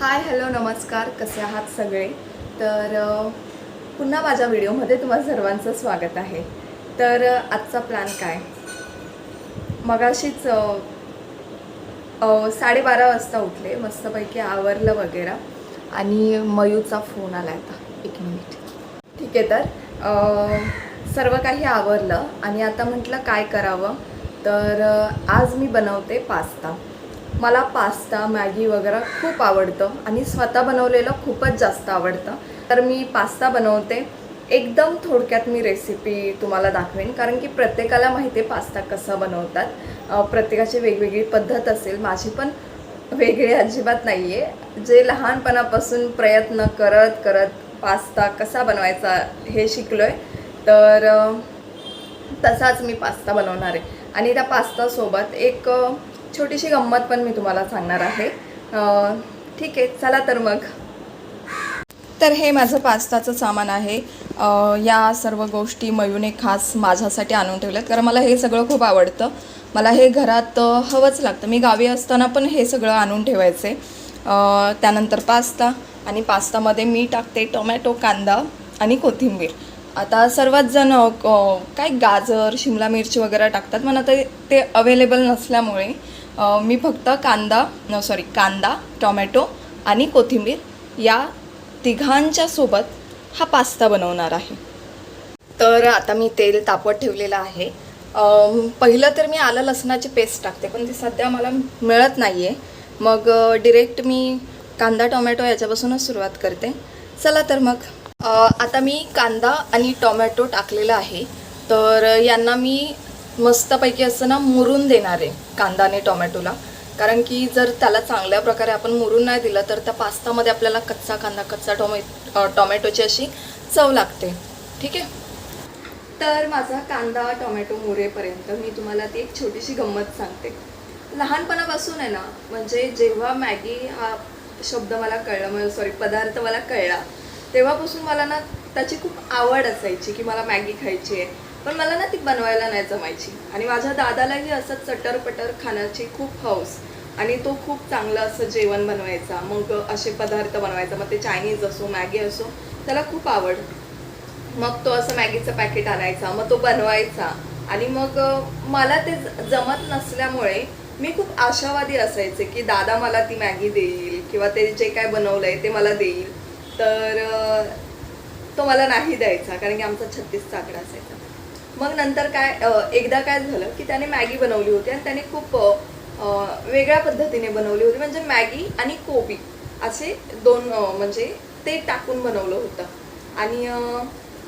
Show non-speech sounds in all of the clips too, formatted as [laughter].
Hi hello नमस्कार. कसे आहात सगळे? तर पुन्हा माझ्या व्हिडिओमध्ये तुम्हा सर्वांचं स्वागत आहे. तर आजचा प्लॅन काय? मगाशीच साडेबारा वाजता उठले. मस्तपैकी आवरलं वगैरे. आणि मयूचा फोन आला आता. एक मिनिट ठीक आहे तर सर्व काही आवरलं. आणि आता म्हटलं काय करावं? तर आज मी बनवते पास्ता. मला पास्ता मॅगी वगैरे खूप आवडतं आणि स्वतः बनवलेलं खूपच जास्त आवडतं. तर मी पास्ता बनवते. एकदम थोडक्यात मी रेसिपी तुम्हाला दाखवेन कारण की प्रत्येकाला माहिती आहे पास्ता कसा बनवतात. प्रत्येकाची वेगवेगळी पद्धत असेल. माझी पण वेगळी अजिबात नाही आहे जे लहानपणापासून प्रयत्न करत करत पास्ता कसा बनवायचा हे शिकलो आहे तर तसाच मी पास्ता बनवणार आहे. आणि त्या पास्तासोबत एक छोटीशी गंमत पण मी तुम्हाला सांगणार आहे. ठीक आहे चला तर मग. तर हे माझं पास्ताचं सामान आहे. या सर्व गोष्टी मयूने खास माझ्यासाठी आणून ठेवल्यात. कारण मला हे सगळं खूप आवडतं. मला हे घरात हवंच लागतं. मी गावी असताना पण हे सगळं आणून ठेवायचे. त्यानंतर पास्ता आणि पास्तामध्ये मी टाकते टोमॅटो कांदा आणि कोथिंबीर. आता सर्वात जण काय गाजर शिमला मिरची वगैरे टाकतात. पण आता ते अवेलेबल नसल्यामुळे मी फक्त कांदा सॉरी कांदा टोमॅटो आणि कोथिंबीर या तिघांच्या सोबत हा पास्ता बनवणार आहे. तर आता मी तेल तापत ठेवलेलं आहे. पहिलं तर मी आलं लसणाची पेस्ट टाकते पण ती सध्या मला मिळत नाही आहे मग डिरेक्ट मी कांदा टोमॅटो याच्यापासूनच सुरुवात करते. चला तर मग आता मी कांदा आणि टोमॅटो टाकलेला आहे. तर यांना मी मस्तपैकी असं ना मुरून देणार आहे कांदा आणि टोमॅटोला. कारण की जर त्याला चांगल्या प्रकारे आपण मुरून नाही दिलं तर त्या पास्तामध्ये आपल्याला कच्चा कांदा कच्चा टोमॅ टोमॅटोची अशी चव लागते. ठीक आहे? तर माझा कांदा टोमॅटो मुरेपर्यंत मी तुम्हाला ती एक छोटीशी गंमत सांगते. लहानपणापासून आहे ना म्हणजे जेव्हा मॅगी हा शब्द मला कळला म्हणजे सॉरी पदार्थ मला कळला तेव्हापासून मला ना त्याची खूप आवड असायची की मला मॅगी खायची आहे. पण मला ना ती बनवायला नाही जमायची. आणि माझ्या दादालाही असं चटरपटर खाण्याची खूप हौस. आणि तो खूप चांगलं असं जेवण बनवायचा. मग असे पदार्थ बनवायचा. मग ते चायनीज असो मॅगी असो त्याला खूप आवड. मग तो असं मॅगीचं पॅकेट आणायचा. मग तो बनवायचा. आणि मग मला ते ज- जमत नसल्यामुळे मी खूप आशावादी असायचे की दादा मला ती मॅगी देईल किंवा ते जे काय बनवलं आहे ते मला देईल. तर तो मला नाही द्यायचा कारण की आमचा छत्तीस आकडा असायचा. मग नंतर काय एकदा काय झालं की त्याने मॅगी बनवली होती आणि त्याने खूप वेगळ्या पद्धतीने बनवली होती. म्हणजे मॅगी आणि कोबी असे दोन म्हणजे ते टाकून बनवलं होतं. आणि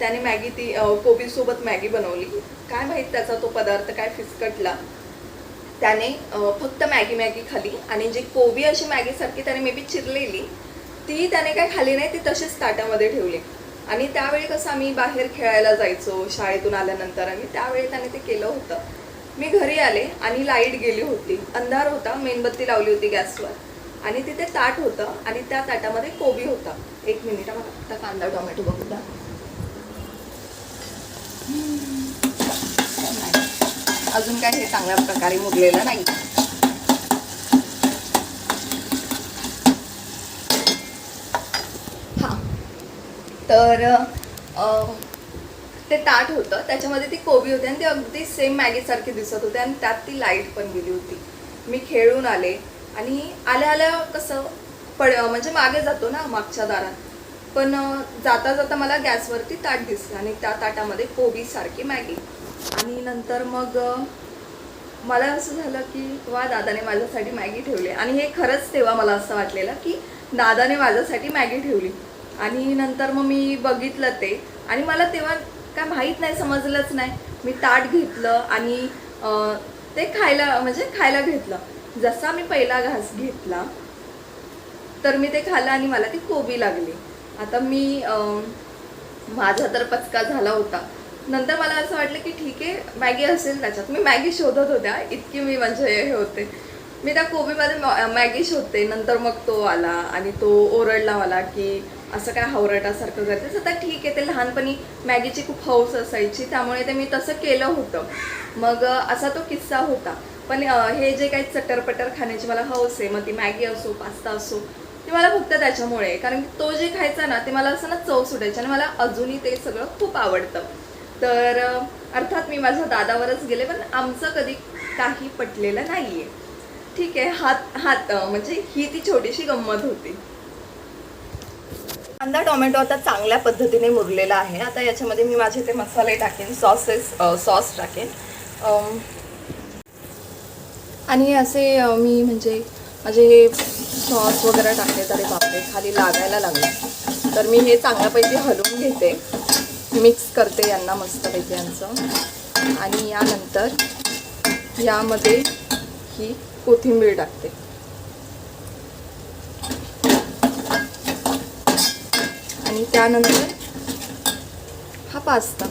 त्याने मॅगी ती कोबीसोबत मॅगी बनवली. काय माहीत त्याचा तो पदार्थ काय फिसकटला. त्याने फक्त मॅगी मॅगी खाली आणि जी कोबी अशी मॅगीसारखी त्याने मे बी चिरलेली ती त्याने काय खाली नाही ती तशीच ताटामध्ये ठेवली. आणि त्यावेळी कसं आम्ही बाहेर खेळायला जायचो शाळेतून आल्यानंतर आम्ही त्यावेळी त्याने ते केलं होतं. मी घरी आले आणि लाइट गेली होती. अंधार होता मेणबत्ती लावली होती गॅसवर. आणि तिथे ताट होतं आणि त्या ताटामध्ये कोबी होता. एक मिनिट आता मला कांदा टोमॅटो बघू द्या. अजून काय हे चांगल्या प्रकारे मुरलेलं नाही. तर ते ताट होतं. त्याच्यामध्ये ती कोबी होती आणि ती अगदी सेम मॅगीसारखी दिसत होते आणि त्यात ती लाइट पण गेली होती. मी खेळून आले आणि आल्या आल्या कसं पड म्हणजे मागे जातो ना मागच्या दारात. पण जाता जाता मला गॅसवरती ताट दिसलं आणि त्या ताटामध्ये कोबीसारखी मॅगी आणि नंतर मग मला असं झालं की वा दादाने माझ्यासाठी मॅगी ठेवली. आणि हे खरंच तेव्हा मला असं वाटलेलं की दादाने माझ्यासाठी मॅगी ठेवली. आणि नंतर मग मी बघितलं ते. आणि मला तेव्हा काय माहीत नाही समजलंच नाही. मी ताट घेतलं आणि ते खायला म्हणजे खायला घेतलं. जसा मी पहिला घास घेतला तर मी ते खाल्लं आणि मला ती कोबी लागली. आता मी माझा तर पचका झाला होता. नंतर मला असं वाटलं की ठीक आहे मॅगी असेल त्याच्यात. मी मॅगी शोधत होत्या इतकी मी म्हणजे हे होते. मी त्या कोबीमध्ये मॅगी शोधते. नंतर मग तो आला आणि तो ओरडला मला की असं काय हावरटासारखं करतेस आता ठीक आहे ते लहानपणी मॅगीची खूप हौस असायची त्यामुळे ते मी तसं केलं होतं. मग असा तो किस्सा होता. पण हे जे काही चटरपटर खाण्याची मला हौस आहे मग ती मॅगी असो पास्ता असो ते मला फक्त त्याच्यामुळे कारण की तो जे खायचा ना ते मला असं ना चव सुटायची आणि मला अजूनही ते सगळं खूप आवडतं. तर अर्थात मी माझ्या दादावरच गेले पण आमचं कधी काही पटलेलं नाही आहे ठीक आहे हात हात म्हणजे ही ती छोटीशी गंमत होती. कांदा टोमॅटो आता चांगल्या पद्धतीने मुरलेला आहे. आता याच्यामध्ये मी माझे ते मसाले टाकेन सॉसेस सॉस टाकेन. आणि असे मी म्हणजे माझे हे सॉस वगैरे टाकले तरी बापरे खाली लागायला लागले. तर मी हे चांगल्यापैकी हलवून घेते. मिक्स करते यांना मस्तपैकी यांचं. आणि यानंतर यामध्ये ही कोथिंबीर टाकते. आणि त्यानंतर हा पास्ता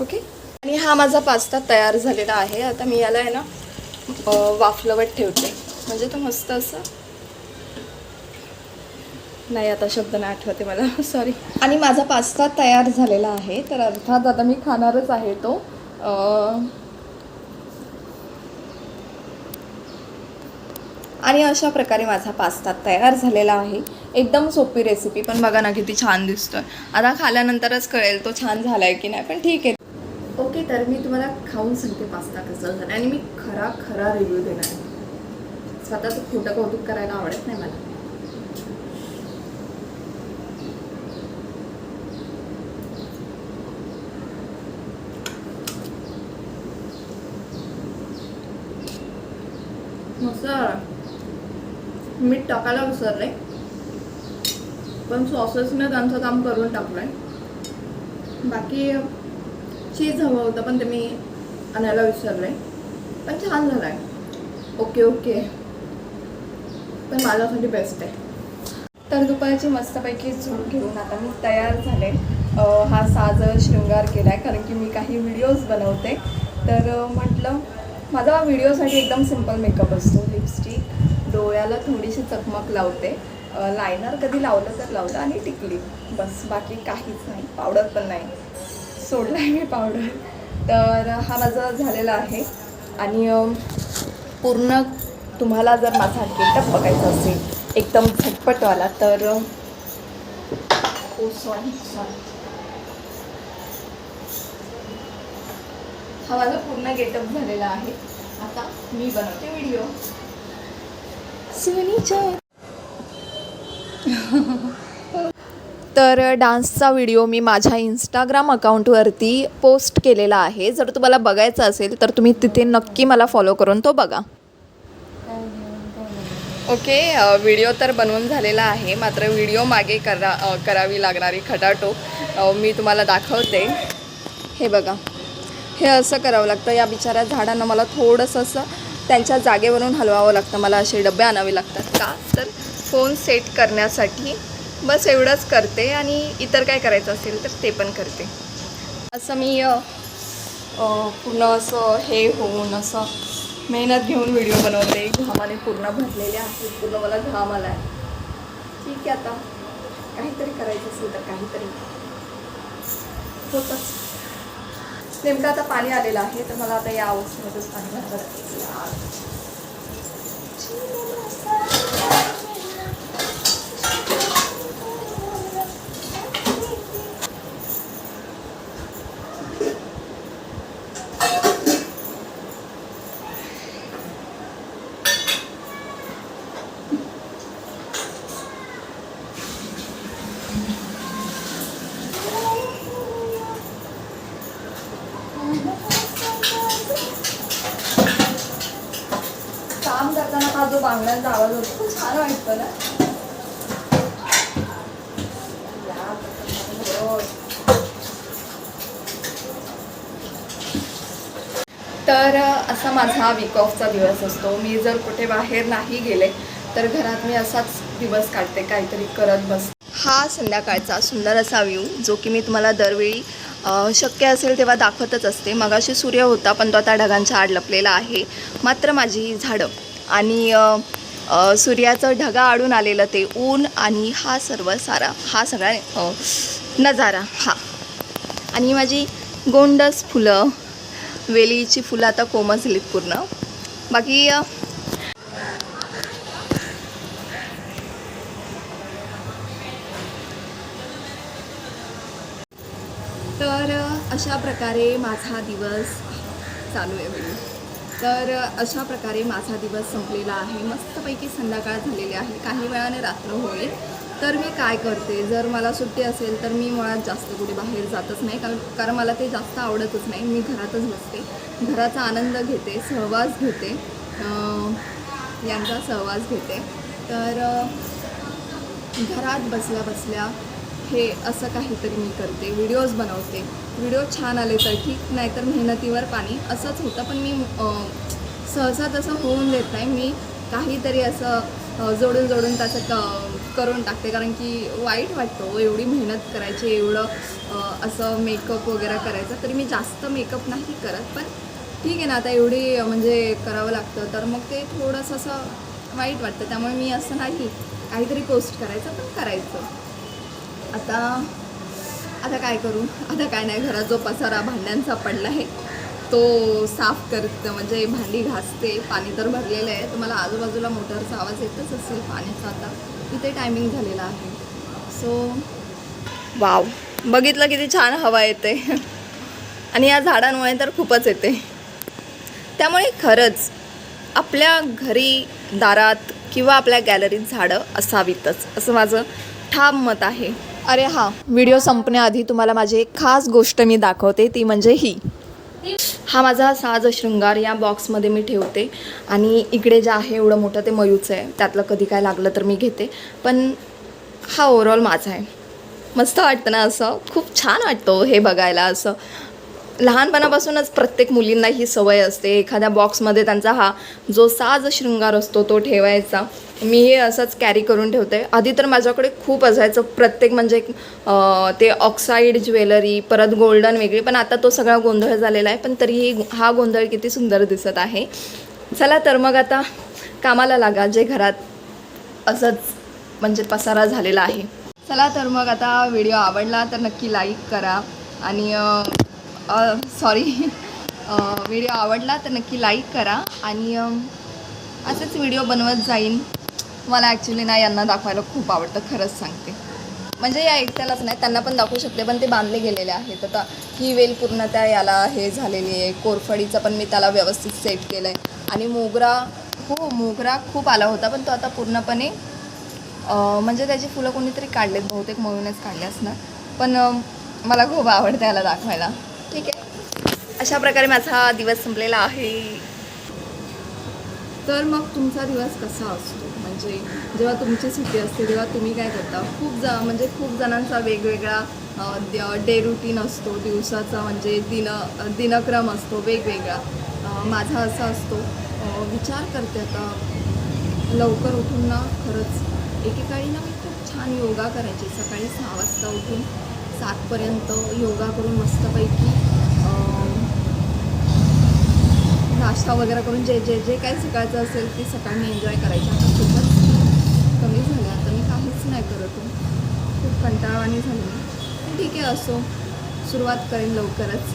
ओके? आणि हा माझा पास्ता तयार झालेला आहे. आता मी याला आहे ना वाफलवत ठेवते. म्हणजे तो मस्त असं नाही आता शब्द नाही आठवते मला. [laughs] सॉरी आणि माझा पास्ता तयार झालेला आहे. तर अर्थात आता मी खाणारच आहे तो. आ... आणि अशा प्रकारे माझा पास्ता तयार झालेला आहे. एकदम सोपी रेसिपी पण बघा ना किती छान दिसतोय. आता खाल्यानंतरच कळेल तो छान झालाय की नाही पण ठीक आहे. ओके तर मी तुम्हाला खाऊन सांगते पास्ता कसं झालं. आणि मी खरा खरा रिव्ह्यू देणार आहे. स्वतःचं खोटं कौतुक करायला आवडत नाही मला. मस्त. मीठ टाकायला विसरले. पण सॉसेसने त्यांचं काम करून टाकलंय. बाकी चीज हवं होतं पण ते मी आणायला विसरले. पण छान झालाय. ओके ओके पण माझ्यासाठी बेस्ट आहे. तर दुपारची मस्तपैकी झोप घेऊन आता मी तयार झाले. हा साज शृंगार केला आहे कारण की मी काही व्हिडिओज बनवते. तर म्हटलं माझा व्हिडिओसाठी एकदम सिंपल मेकअप असतो लिपस्टिक डोळ्याला थोडीशी चकमक लावते. लायनर कधी लावलं तर लावलं आणि टिकली. बस बाकी काहीच नाही. पावडर पण नाही. सोडला आहे मी पावडर तर हा माझा झालेला आहे. आणि पूर्ण तुम्हाला जर माझा गेटअप बघायचा असेल एकदम झटपटवाला तर ओ सॉरी सॉरी हा माझा पूर्ण गेटअप झालेला आहे. आता मी बनवते व्हिडिओ तर डान्सचा व्हिडिओ मी माझ्या इंस्टाग्राम अकाउंटवरती पोस्ट केलेला आहे. जर तुम्हाला बघायचा असेल तर तुम्ही तिथे नक्की मला फॉलो करून तो बघा. ओके व्हिडिओ तर बनवून झालेला आहे. मात्र व्हिडिओ मागे करा करावी लागणारी खटाटो अ, मी तुम्हाला दाखवते. हे बघा. हे असं करावं लागतं. या बिचाऱ्या झाडांना मला थोडंसं असं त्यांच्या जागेवरून हलवावं लागतं. मला असे डबे आणावे लागतात का? तर फोन सेट करण्यासाठी बस एवढंच करते आणि इतर काय करायचं असेल तर ते पण करते. असं मी पूर्ण असं हे होऊन असं मेहनत घेऊन व्हिडिओ बनवते. घामाने पूर्ण भरलेले आहे. पूर्ण मला घाम आला आहे ठीक आहे आता. काहीतरी करायचं असेल तर काहीतरी. होतंच. नेमकं आता पाणी आलेलं आहे तर मला आता या अवस्थेमध्येच पाणी भरावं लागेल काम करताना हा आवाज होतो. खूप छान वाटतो ना? तर असा माझा वीक ऑफचा दिवस असतो. मी जर कुठे बाहेर नाही गेले तर घरात मी असाच दिवस काढते काहीतरी करत बस हा संध्याकाळचा सुंदर असा व्ह्यू जो की मी तुम्हाला दरवेळी शक्य असेल तेव्हा दाखवतच असते. मगाशी सूर्य होता पण तो आता ढगांच्या आड लपलेला आहे. मात्र माझी झाडं आणि सूर्याचं ढगा आडून आलेलं ते ऊन आणि हा सर्व सारा हा सगळा नजारा हा. आणि माझी गोंडस फुलं वेलीची फुलं आता कोमजलीत पूर्ण. बाकी तर अशा प्रकारे माझा दिवस चालू आहे. तर अशा प्रकारे माझा दिवस संपलेला आहे. मस्तपैकी संध्याकाळ झालेली आहे. काही वेळाने रात्र होईल. तर मी काय करते? जर मला सुट्टी असेल तर मी मुळात जास्त कुठे बाहेर जातच नाही. कारण कारण मला ते जास्त आवडतच नाही. मी घरातच बसते. घराचा आनंद घेते. सहवास घेते. यांचा सहवास घेते. तर घरात बसल्या बसल्या हे असं काहीतरी मी करते. व्हिडिओज बनवते. व्हिडिओ छान आले तर ठीक नाहीतर मेहनतीवर पाणी असंच होतं. पण मी सहसा तसं होऊन देत नाही. मी काहीतरी असं जोडून जोडून त्याचं क करून टाकते. कारण की वाईट वाटतो हो, एवढी मेहनत करायची एवढं असं मेकअप वगैरे करायचं. तरी मी जास्त मेकअप नाही करत. पण ठीक आहे ना आता एवढी म्हणजे करावं लागतं. तर मग ते थोडंसं असं वाईट वाटतं. त्यामुळे मी असं नाही. काहीतरी पोस्ट करायचं पण करायचं. आता आता काय करू? आता काय नाही घरात जो पसारा भांड्यांचा पडला आहे तो साफ करत म्हणजे भांडी घासते पाणी तर भरलेलं आहे तुम्हाला आजूबाजूला मोटरचा आवाज येतच असेल पाण्याचा आता. इथे टायमिंग झालेला आहे. सो वाव बघितलं किती छान हवा येते. आणि या झाडांमुळे तर खूपच येते. त्यामुळे खरंच आपल्या घरी दारात किंवा आपल्या गॅलरीत झाडं असावीतच असं माझं ठाम मत आहे. अरे हा व्हिडिओ संपण्याआधी तुम्हाला माझी एक खास गोष्ट मी दाखवते ती म्हणजे ही. हा माझा साज शृंगार या बॉक्समध्ये मी ठेवते आणि इकडे जे आहे एवढं मोठं ते मयूचं आहे. त्यातलं कधी काय लागलं तर मी घेते. पण हा ओवरऑल माझा आहे. मस्त वाटतं ना असं? खूप छान वाटतो हो हे बघायला असं. लहानपणापासूनच प्रत्येक मुलींना ही सवय असते. एखाद्या बॉक्समध्ये त्यांचा हा जो साज शृंगार असतो तो ठेवायचा. मी हे असंच कॅरी करून ठेवते. आधी तर माझ्याकडे खूप असायचं. प्रत्येक म्हणजे ते ऑक्साईड ज्वेलरी परत गोल्डन वेगळी. पण आता तो सगळा गोंधळ झालेला आहे. पण तरीही हा गोंधळ किती सुंदर दिसत आहे. चला तर मग आता कामाला लागा जे घरात असंच म्हणजे पसारा झालेला आहे. चला तर मग आता व्हिडिओ आवडला तर नक्की लाईक करा. आणि सॉरी व्हिडिओ आवडला तर नक्की लाईक करा आणि असंच असेच व्हिडिओ बनवत जाईन. मला ॲक्च्युली ना यांना दाखवायला खूप आवडतं खरंच सांगते. म्हणजे या एकट्यालाच नाही त्यांना पण दाखवू शकते पण ते बांधले गेलेले आहेत. आता ही वेल पूर्ण त्या याला हे झालेली आहे. कोरफडीचं पण मी त्याला व्यवस्थित सेट केलं आहे आणि मोगरा हो मोगरा खूप आला होता पण तो आता पूर्णपणे म्हणजे त्याची फुलं कोणीतरी काढलेत बहुतेक म्हणूनच काढले असणार पण मला खूप आवडतं याला दाखवायला. ठीक आहे. अशा प्रकारे माझा दिवस संपलेला आहे. तर मग तुमचा दिवस कसा असतो? म्हणजे जेव्हा तुमची सुट्टी असते तेव्हा तुम्ही काय करता? खूप ज म्हणजे खूप जणांचा वेगवेगळा डे रुटीन असतो दिवसाचा म्हणजे दिन दिनक्रम असतो वेगवेगळा. माझा असा असतो विचार करते आता. लवकर उठून ना खरंच एकेकाळी ना मी खूप छान योगा करायची सकाळी सहा वाजता उठून सातपर्यंत योगा करून मस्तपैकी नाश्ता वगैरे करून जे जे जे काही सकाळचं असेल ते सकाळी एन्जॉय करायचं. आता खूपच कमी झालं आता मी काहीच नाही करत खूप कंटाळवाणी झाली ठीक आहे असो. सुरुवात करेन लवकरच.